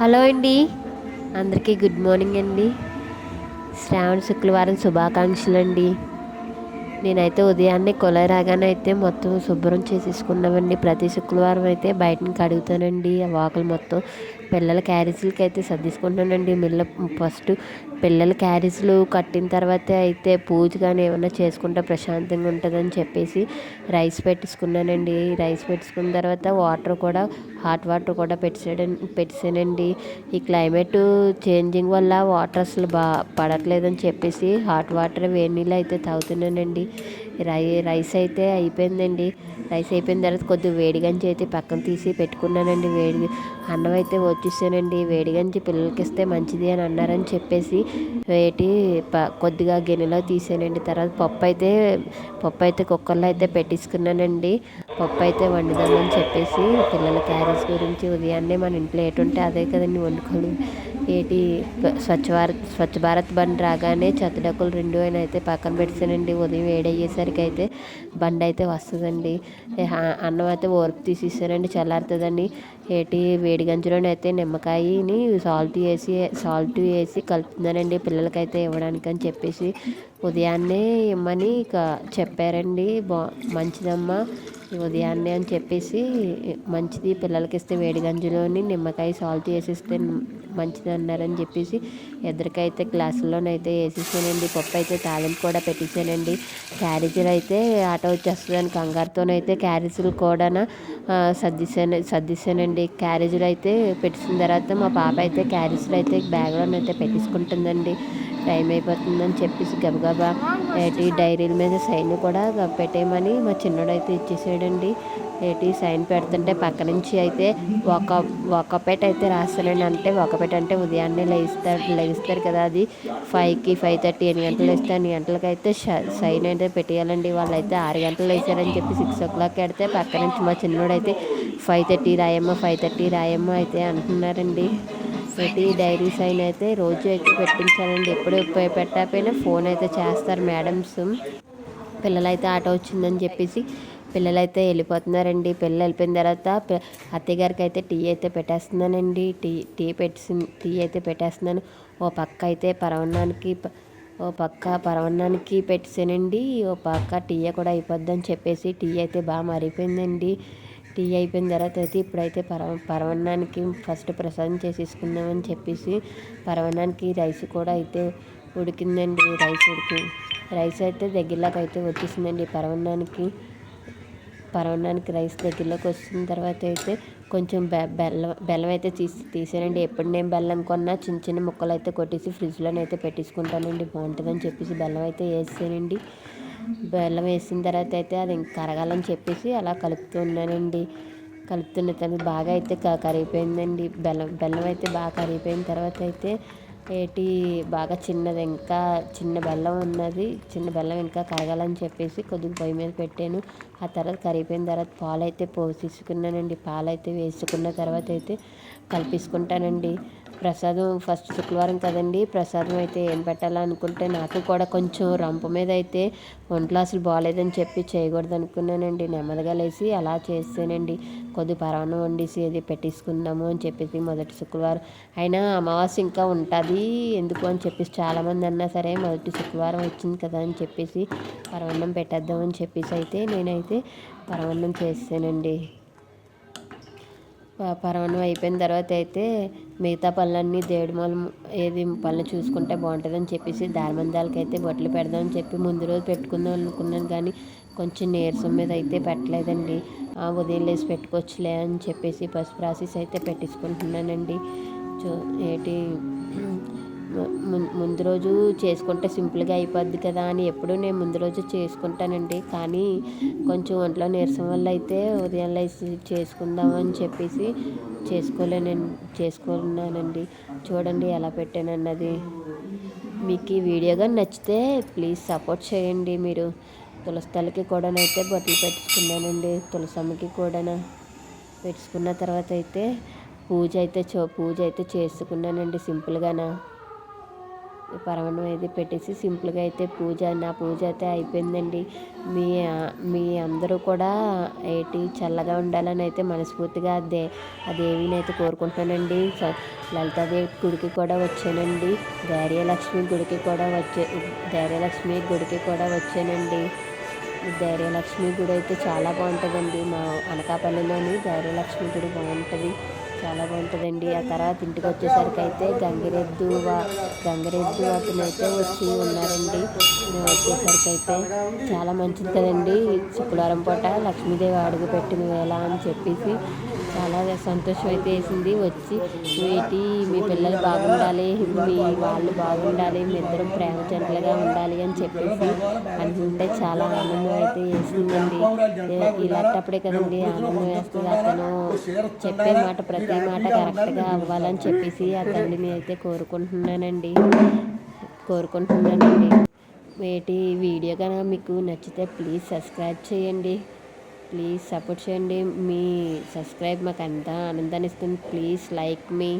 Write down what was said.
Hello అండి. అందరికీ good morning అండి. శ్రావణ శుక్రవారం శుభాకాంక్షలు అండి నేనైతే ఉదయాన్నే కొల రాగానే అయితే మొత్తం శుభ్రం చేసేసుకున్నామండి. ప్రతి శుక్రవారం అయితే బయటని కడుగుతానండి. ఆ వాకలు మొత్తం పిల్లల క్యారేజీలకి అయితే సర్దిసుకుంటానండి. మిల్ల ఫస్ట్ పిల్లల క్యారేజీలు కట్టిన తర్వాత అయితే పూజ కానీ ఏమైనా చేసుకుంటే ప్రశాంతంగా ఉంటుందని చెప్పేసి రైస్ పెట్టేసుకున్నానండి. రైస్ పెట్టుకున్న తర్వాత వాటర్ కూడా హాట్ వాటర్ కూడా పెట్టేసాడు పెట్టేసానండి. ఈ క్లైమేట్ చేంజింగ్ వల్ల వాటర్ అసలు బా పడట్లేదని చెప్పేసి హాట్ వాటర్ వేడి నీళ్ళు అయితే తాగుతున్నానండి. రై రైస్ అయితే అయిపోయిందండి. రైస్ అయిపోయిన తర్వాత కొద్దిగా వేడిగంచి అయితే పక్కన తీసి పెట్టుకున్నానండి. వేడి అన్నం అయితే వచ్చేసానండి వేడిగంచి పిల్లలకి ఇస్తే మంచిది అని అన్నారని చెప్పేసి వేటి ప కొద్దిగా గిన్నెలో తీసానండి. తర్వాత పప్పు అయితే పప్పు అయితే కుక్కర్లో అయితే పెట్టేసుకున్నానండి పప్పు అయితే వండుదామని చెప్పేసి పిల్లల క్యారేజ్ గురించి ఉదయాన్నే మన ఇంట్లో ఏటుంటే ఉంటే అదే కదండి వండుకోవడం ఏటి స్వచ్ఛ భారత్ స్వచ్ఛ భారత్ బండి రాగానే చెత్త డక్కులు రెండు అయినా అయితే పక్కన పెట్టానండి ఉదయం వేడయ్యేసరికి అయితే బండి అయితే వస్తుందండి. అన్నం అయితే ఓర్పు తీసేసానండి చల్లారుతుందండి. ఏటి వేడి గంజులోనే అయితే నిమ్మకాయని సాల్ట్ వేసి సాల్ట్ వేసి కలుపుతున్నానండి. పిల్లలకైతే ఇవ్వడానికి అని చెప్పేసి ఉదయాన్నే ఇమ్మని చెప్పారండి. బా మంచిదమ్మా. ఉదయాన్నే అని చెప్పేసి మంచిది పిల్లలకి ఇస్తే వేడి గంజిలోని నిమ్మకాయ సాల్ట్ వేసిస్తే మంచిది అన్నారని చెప్పేసి ఇద్దరికైతే గ్లాసుల్లోనైతే వేసేసానండి. పప్పు అయితే తాలింపు కూడా పెట్టించానండి క్యారేజీలు అయితే ఆటో వచ్చేస్తుందని కంగారుతోనైతే క్యారేజీలు కూడా సర్దిసాను సర్దిసానండి క్యారేజీలు అయితే పెట్టిన తర్వాత మా పాప అయితే క్యారేజీలు అయితే బ్యాగ్లోనైతే పెట్టించుకుంటుందండి టైం అయిపోతుందని చెప్పేసి గబగబా ఏంటి డైరీల మీద సైన్ కూడా పెట్టేయమని మా చిన్నోడైతే ఇచ్చేసాడు. ఇచ్చేసాడండి ఏంటి సైన్ పెడుతుంటే పక్క నుంచి అయితే ఒక ఒక పెట్ అయితే రాస్తానండి అంటే ఒక పెట్ అంటే ఉదయాన్నే లేస్తారు లేస్తారు కదా అది. ఫైవ్కి ఫైవ్ థర్టీ ఎన్ని గంటలు వేస్తే అన్ని గంటలకి అయితే సైన్ అయితే పెట్టేయాలండి. వాళ్ళు అయితే ఆరు గంటలు వేసారని చెప్పి సిక్స్ ఓ క్లాక్ పెడితే పక్క నుంచి మా చిన్నోడు అయితే ఫైవ్ థర్టీ రాయమ్మ ఫైవ్ థర్టీ రాయమ్మ అయితే అంటున్నారండి. ప్రతి డైరీ సైన్ అయితే రోజు అయితే పెట్టించాలండి ఎప్పుడు పెట్టకపోయినా ఫోన్ అయితే చేస్తారు మేడమ్స్. పిల్లలైతే ఆటో వచ్చిందని చెప్పేసి పిల్లలైతే వెళ్ళిపోతున్నారండి. పిల్లలు వెళ్ళిపోయిన తర్వాత అత్తయ్య గారికి అయితే టీ అయితే పెట్టేస్తున్నానండి. టీ టీ పెట్టి టీ అయితే పెట్టేస్తున్నాను. ఓ పక్క అయితే పరవన్నానికి ఓ పక్క పరవన్నానికి పెట్టేసానండి. ఓ పక్క టీ కూడా అయిపోద్దని చెప్పేసి టీ అయితే బాగా మారిపోయిందండి. టీ అయిపోయిన తర్వాత అయితే ఇప్పుడైతే పరవ పరవన్నానికి ఫస్ట్ ప్రసాదం చేసేసుకుందామని చెప్పేసి పరవన్నానికి రైస్ కూడా అయితే ఉడికిందండి. రైస్ ఉడికి రైస్ అయితే దగ్గరలోకి అయితే వచ్చేసిందండి పరవన్నానికి. పరవడానికి రైస్ దగ్గరలోకి వచ్చిన తర్వాత అయితే కొంచెం బె బెల్లం బెల్లం అయితే తీసి తీసానండి ఎప్పుడు నేను బెల్లం కొన్నా చిన్న చిన్న ముక్కలు అయితే కొట్టేసి ఫ్రిడ్జ్లోనైతే పెట్టేసుకుంటానండి. బాగుంటుందని చెప్పేసి బెల్లం అయితే వేసానండి బెల్లం వేసిన తర్వాత అయితే అది ఇంకా కరగాలని చెప్పేసి అలా కలుపుతూ ఉన్నానండి. కలుపుతున్న తర్వాత బాగా అయితే కరిగిపోయిందండి. బెల్లం బెల్లం అయితే బాగా కరిగిపోయిన తర్వాత అయితే ఏటి బాగా చిన్నది ఇంకా చిన్న బెల్లం ఉన్నది చిన్న బెల్లం ఇంకా కరగాలని చెప్పేసి కొద్దిగా పొయ్యి మీద పెట్టాను. ఆ తర్వాత కరిగిపోయిన తర్వాత పాలు అయితే పోసేసుకున్నానండి. పాలు అయితే వేసుకున్న తర్వాత అయితే కలిపేసుకుంటానండి. ప్రసాదం ఫస్ట్ శుక్రవారం కదండి. ప్రసాదం అయితే ఏం పెట్టాలనుకుంటే నాకు కూడా కొంచెం రంపు మీద అయితే ఒంట్లో అసలు బాగాలేదని చెప్పి చేయకూడదు అనుకున్నానండి. నెమ్మదిగా లేచి అలా చేస్తేనండి. కొద్ది పరవనం వండేసి అది పెట్టేసుకుందాము అని చెప్పేసి మొదటి శుక్రవారం. అయినా అమావాస్య ఇంకా ఉంటుంది. ఎందుకు అని చెప్పేసి చాలామంది అన్నా సరే మొదటి శుక్రవారం వచ్చింది కదా అని చెప్పేసి పరవన్నం పెట్టేద్దామని చెప్పేసి అయితే నేనైతే పరవన్నం చేస్తానండి. పరమాన్నం అయిపోయిన తర్వాత అయితే మిగతా పళ్ళన్నీ దేవుడి మూలం ఏది పనులు చూసుకుంటే బాగుంటుందని చెప్పేసి దారమందాలకి అయితే బొట్లు పెడదామని చెప్పి ముందు రోజు పెట్టుకుందాం అనుకున్నాను కానీ కొంచెం నీరసం మీద అయితే పెట్టలేదండి. ఉదయం లేసి పెట్టుకోవచ్చులే అని చెప్పేసి పసుపు రాసేసి అయితే పెట్టించుకుంటున్నానండి. చూ ఏంటి ముందు రోజు చేసుకుంటే సింపుల్గా అయిపోద్ది కదా అని ఎప్పుడు నేను ముందు రోజు చేసుకుంటానండి. కానీ కొంచెం ఒంట్లో నీరసం వల్ల అయితే ఉదయం లేచి చేసుకుందామని చెప్పేసి చేసుకోలేనండి చేసుకున్నానండి. చూడండి ఎలా పెట్టానన్నది. మీకు ఈ వీడియో కానీ నచ్చితే ప్లీజ్ సపోర్ట్ చేయండి మీరు. తులసి కూడా అయితే బట్టలు పెట్టుకున్నానండి తులసమ్మకి కూడా పెట్టుకున్న తర్వాత అయితే పూజ అయితే చో పూజ అయితే చేసుకున్నానండి సింపుల్గానా. పరమాన్నం అయితే పెట్టేసి సింపుల్గా అయితే పూజ నా పూజ అయితే అయిపోయిందండి. మీ మీ అందరూ కూడా ఏటి చల్లగా ఉండాలని అయితే మనస్ఫూర్తిగా దే ఆ దేవిని అయితే కోరుకుంటానండి స- లలితాదేవి గుడికి కూడా వచ్చానండి. ధైర్యలక్ష్మి గుడికి కూడా వచ్చే ధైర్యలక్ష్మి గుడికి కూడా వచ్చానండి. ధైర్యలక్ష్మి గుడి అయితే చాలా బాగుంటుందండి మా అనకాపల్లిలోని. ధైర్యలక్ష్మి గుడి బాగుంటుంది. చాలా బాగుంటుందండి. ఆ తర్వాత ఇంటికి వచ్చేసరికి అయితే గంగిరెద్దు వా- గంగిరెద్దు అతను అయితే వచ్చి ఉన్నారండి. వచ్చేసరికి అయితే చాలా మంచిది కదండి. శుక్రవారం పూట లక్ష్మీదేవి అడుగు పెట్టిన వేళ అని చెప్పేసి చాలా సంతోషం అయితే వేసింది వచ్చి వీటి మీ పిల్లలు బాగుండాలి మీ వాళ్ళు బాగుండాలి మీ ఇద్దరం ప్రేమ జంటలుగా ఉండాలి అని చెప్పేసి అనుకుంటే చాలా ఆనందం అయితే వేసిందండి ఇలాంటప్పుడే కదండి ఆనందం వేస్తుంది అతను. చెప్పే మాట ప్రతి మాట కరెక్ట్గా అవ్వాలని చెప్పేసి ఆ తల్లిని అయితే కోరుకుంటున్నానండి. కోరుకుంటున్నానండి. వేటి వీడియో కనుక మీకు నచ్చితే ప్లీజ్ సబ్స్క్రైబ్ చేయండి. ప్లీజ్ సపోర్ట్ చేయండి. మీ సబ్స్క్రైబ్ మాకు ఎంత ఆనందాన్ని ఇస్తుంది. Please like me.